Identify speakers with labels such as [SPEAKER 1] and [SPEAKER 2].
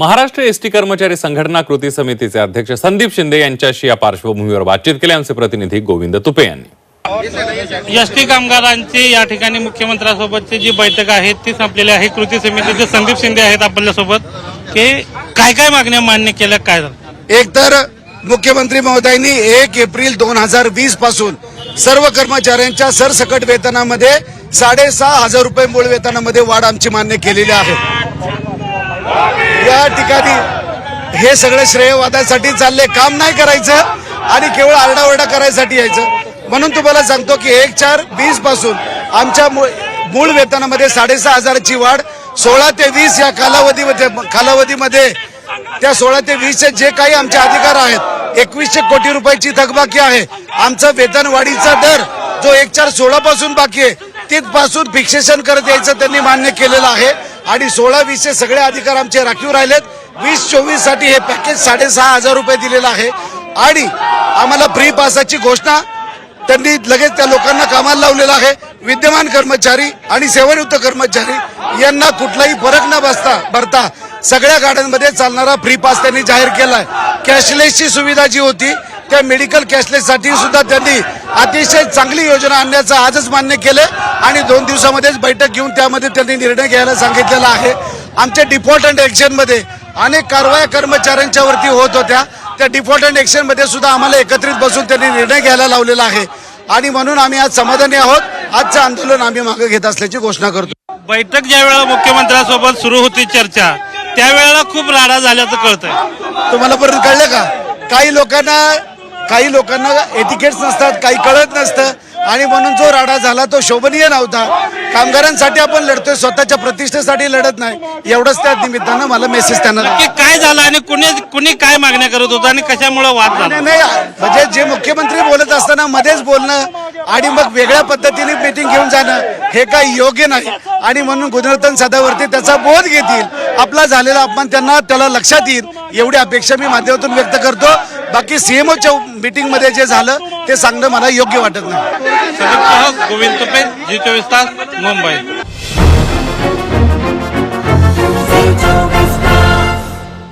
[SPEAKER 1] Maharashtra ST कर्मचारी संघटना कृती समितीचे अध्यक्ष संदीप शिंदे यांच्याशी या पार्श्वभूमीवर बातचीत केली. आमचे प्रतिनिधी गोविंद तुपे यांनी.
[SPEAKER 2] एस टी कामगारांची या ठिकाणी मुख्यमंत्र्यांसोबतची जी बैठक आहे ती संपलेली आहे. कृती समितीचे संदीप शिंदे आहेत आपल्यासोबत. की काय काय मागण्या मान्य केल्या काय झालं?
[SPEAKER 3] एक तर मुख्यमंत्री महोदयांनी एक एप्रिल दोन हजार वीसपासून सर्व कर्मचाऱ्यांच्या सरसकट वेतनामध्ये साडेसहा हजार रुपये मूळ वेतनामध्ये वाढ आमची मान्य केलेली आहे. या ठिकाणी हे सगळं श्रेयवादासाठी चालले काम नाही करायचं आणि केवळ आरडाओरडा करायसाठी यायचं. म्हणून तुम्हाला सांगतो की एक चार वीसपासून आमच्या मूळ मूळ वेतनामध्ये साडेसहा हजाराची वाढ सोळा ते वीस या कालावधीमध्ये कालावधीमध्ये त्या सोळा ते वीसचे जे काही आमचे अधिकार आहेत एकवीसशे कोटी रुपयाची थकबाकी आहे. आमचा वेतनवाढीचा दर जो एक चार सोळा पासून बाकी आहे तिथपासून फिक्सेशन करत यायचं त्यांनी मान्य केलेलं आहे. आणि सोळा वीसचे सगळे अधिकार आमचे राखीव राहिलेत. वीस चोवीससाठी हे पॅकेज साडेसहा हजार रुपये दिलेलं आहे. आणि आम्हाला फ्री पासाची घोषणा त्यांनी लगेच त्या लोकांना कामाला लावलेलं आहे. विद्यमान कर्मचारी आणि सेवानिवृत्त कर्मचारी यांना कुठलाही फरक न बसता भरता सगळ्या गाड्यांमध्ये चालणारा फ्री पास त्यांनी जाहीर केलाय. कॅशलेसची सुविधा जी होती त्या मेडिकल कॅशलेस साठी सुद्धा त्यांनी अतिशय चांगली योजना आणण्याचं आजच मान्य केलं आणि दोन दिवसामध्येच बैठक घेऊन त्यामध्ये त्यांनी निर्णय घ्यायला सांगितलेला आहे. आमच्या डिफॉल्ट अँड ऍक्शनमध्ये अनेक कारवाया कर्मचाऱ्यांच्या वरती होत होत्या. त्या डिफॉल्ट अँड ऍक्शनमध्ये सुद्धा आम्हाला एकत्रित बसून त्यांनी निर्णय घ्यायला लावलेला आहे. आणि म्हणून आम्ही आज समाधानी आहोत. आजचं आंदोलन आम्ही मागे घेत असल्याची घोषणा करतो.
[SPEAKER 2] बैठक ज्या वेळेला मुख्यमंत्र्यांसोबत सुरू होती चर्चा त्यावेळेला खूप राडा झाल्याचं कळतंय.
[SPEAKER 3] तुम्हाला परत कळलं का? काही लोकांना काही लोकांना एटिकेट्स नसतात काही कळत नसतं. आणि म्हणून जो राडा झाला तो शोभनीय नव्हता. कामगारांसाठी आपण लढतोय स्वतःच्या प्रतिष्ठेसाठी लढत नाही. एवढंच त्या निमित्तानं मला मेसेज त्यांना
[SPEAKER 2] की काय झालं आणि कुणी कुणी काय मागण्या करत होतं आणि कशामुळे वाद झाला?
[SPEAKER 3] नाही नाही म्हणजे जे मुख्यमंत्री बोलत असताना मध्येच बोलणं आणि मग वेगळ्या पद्धतीने मीटिंग घेऊन जाणं हे काही योग्य नाही. आणि म्हणून गुणवर्धन सदावरती त्याचा बोध घेतील. आपला झालेला अपमान त्यांना त्याला लक्षात येईल. एवढी अपेक्षा मी माध्यमातून व्यक्त करतो. बाकी सीएमओच्या मीटिंगमध्ये जे झालं ते सांगणं मला योग्य वाटत नाही.
[SPEAKER 2] गोविंद तुपे जी चोवीस तास मुंबई.